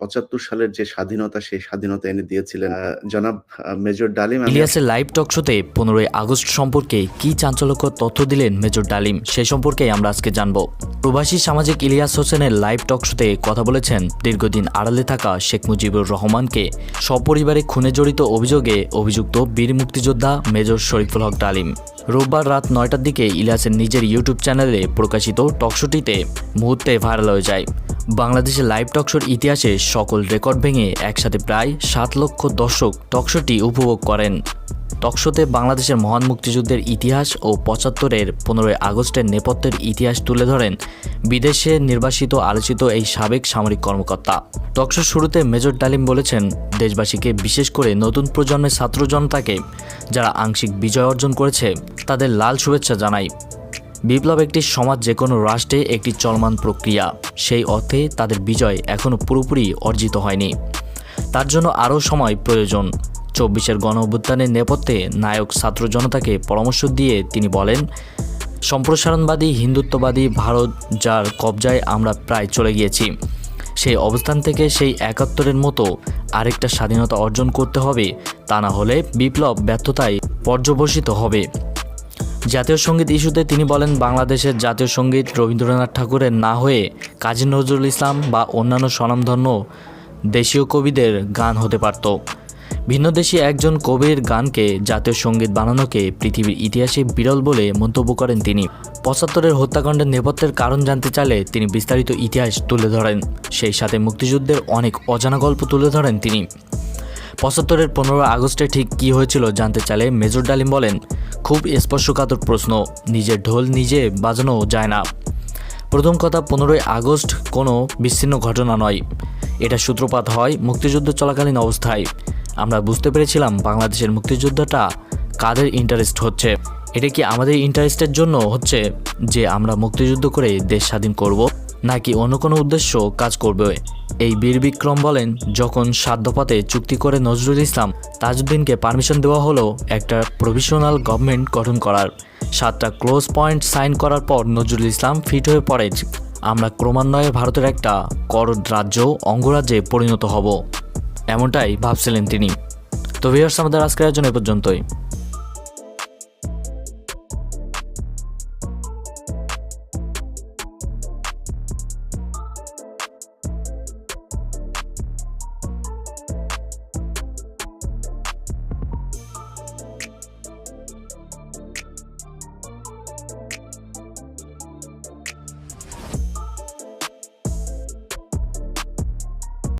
পঁচাত্তর সালের যে স্বাধীনতা, সেই স্বাধীনতা এনে দিয়েছিলেন জনাব মেজর ডালিম ইলিয়াসের লাইভ টক শোতে পনেরোই আগস্ট সম্পর্কে কি চাঞ্চল্যকর তথ্য দিলেন মেজর ডালিম, সে সম্পর্কে আমরা আজকে জানব। প্রবাসী সামাজিক ইলিয়াস হোসেনের লাইভ টক শোতে কথা বলেছেন দীর্ঘদিন আড়ালে থাকা শেখ মুজিবুর রহমানকে সপরিবারে খুনে জড়িত অভিযোগে অভিযুক্ত বীর মুক্তিযোদ্ধা মেজর শরীফুল হক ডালিম। রোববার রাত নয়টার দিকে ইলিয়াসের নিজের ইউটিউব চ্যানেলে প্রকাশিত টকশোটিতে মুহূর্তে ভাইরাল হয়ে যায়। বাংলাদেশের লাইভ টকশোর ইতিহাসে সকল রেকর্ড ভেঙে একসাথে প্রায় সাত লক্ষ দর্শক টকশোটি উপভোগ করেন। টকশোতে বাংলাদেশের মহান মুক্তিযুদ্ধের ইতিহাস ও পঁচাত্তরের পনেরোই আগস্টের নেপথ্যের ইতিহাস তুলে ধরেন বিদেশে নির্বাসিত আলোচিত এই সাবেক সামরিক কর্মকর্তা। টকশোর শুরুতে মেজর ডালিম বলেছেন, দেশবাসীকে বিশেষ করে নতুন প্রজন্মের ছাত্র জনতাকে, যারা আংশিক বিজয় অর্জন করেছে, তাদের লাল শুভেচ্ছা জানাই। বিপ্লব একটি সমাজ যে কোনো রাষ্ট্রে একটি চলমান প্রক্রিয়া। সেই অর্থে তাদের বিজয় এখনও পুরোপুরি অর্জিত হয়নি। তার জন্য আরও সময় প্রয়োজন। চব্বিশের গণ অভ্যুত্থানের নেপথ্যে নায়ক ছাত্র জনতাকে পরামর্শ দিয়ে তিনি বলেন, সম্প্রসারণবাদী, হিন্দুত্ববাদী ভারত যার কবজায় আমরা প্রায় চলে গিয়েছি, সেই অবস্থান থেকে সেই একাত্তরের মতো আরেকটা স্বাধীনতা অর্জন করতে হবে। তা না হলে বিপ্লব ব্যর্থতায় পর্যবসিত হবে। জাতীয় সংগীত ইস্যুতে তিনি বলেন, বাংলাদেশের জাতীয় সংগীত রবীন্দ্রনাথ ঠাকুরের না হয়ে কাজী নজরুল ইসলাম বা অন্যান্য স্বনামধন্য দেশীয় কবিদের গান হতে পারত। ভিন্নদেশী একজন কবির গানকে জাতীয় সংগীত বানানোকে পৃথিবীর ইতিহাসে বিরল বলে মন্তব্য করেন তিনি। পঁচাত্তরের হত্যাকাণ্ডের নেপথ্যের কারণ জানতে চাইলে তিনি বিস্তারিত ইতিহাস তুলে ধরেন। সেই সাথে মুক্তিযুদ্ধের অনেক অজানা গল্প তুলে ধরেন তিনি। পঁচাত্তরের পনেরো আগস্টে ঠিক কী হয়েছিল জানতে চাইলে মেজর ডালিম বলেন খুব স্পর্শকাতর প্রশ্ন। নিজের ঢোল নিজে বাজানো যায় না। প্রথম কথা, পনেরোই আগস্ট কোনো বিচ্ছিন্ন ঘটনা নয়। এটা সূত্রপাত হয় মুক্তিযুদ্ধ চলাকালীন অবস্থায়। আমরা বুঝতে পেরেছিলাম বাংলাদেশের মুক্তিযুদ্ধটা কাদের ইন্টারেস্ট হচ্ছে। এটা কি আমাদের ইন্টারেস্টের জন্য হচ্ছে যে আমরা মুক্তিযুদ্ধ করে দেশ স্বাধীন করব? নাকি অন্য কোনো উদ্দেশ্য কাজ করবে? এই বীর বিক্রম বলেন, যখন সাধ্যপাতে চুক্তি করে নজরুল ইসলাম তাজউদ্দিনকে পারমিশন দেওয়া হলো, একটা প্রভিশনাল গভর্নমেন্ট গঠন করার। সাতটা ক্লোজ পয়েন্ট সাইন করার পর নজরুল ইসলাম ফিট হয়ে পড়ে। আমরা ক্রমান্বয়ে ভারতের একটা কর রাজ্য, অঙ্গরাজ্যে পরিণত হব। এমনটাই ভাবছিলেন তিনি। তো ভিউয়ার্স আমাদের আজকের জন্য এ পর্যন্তই।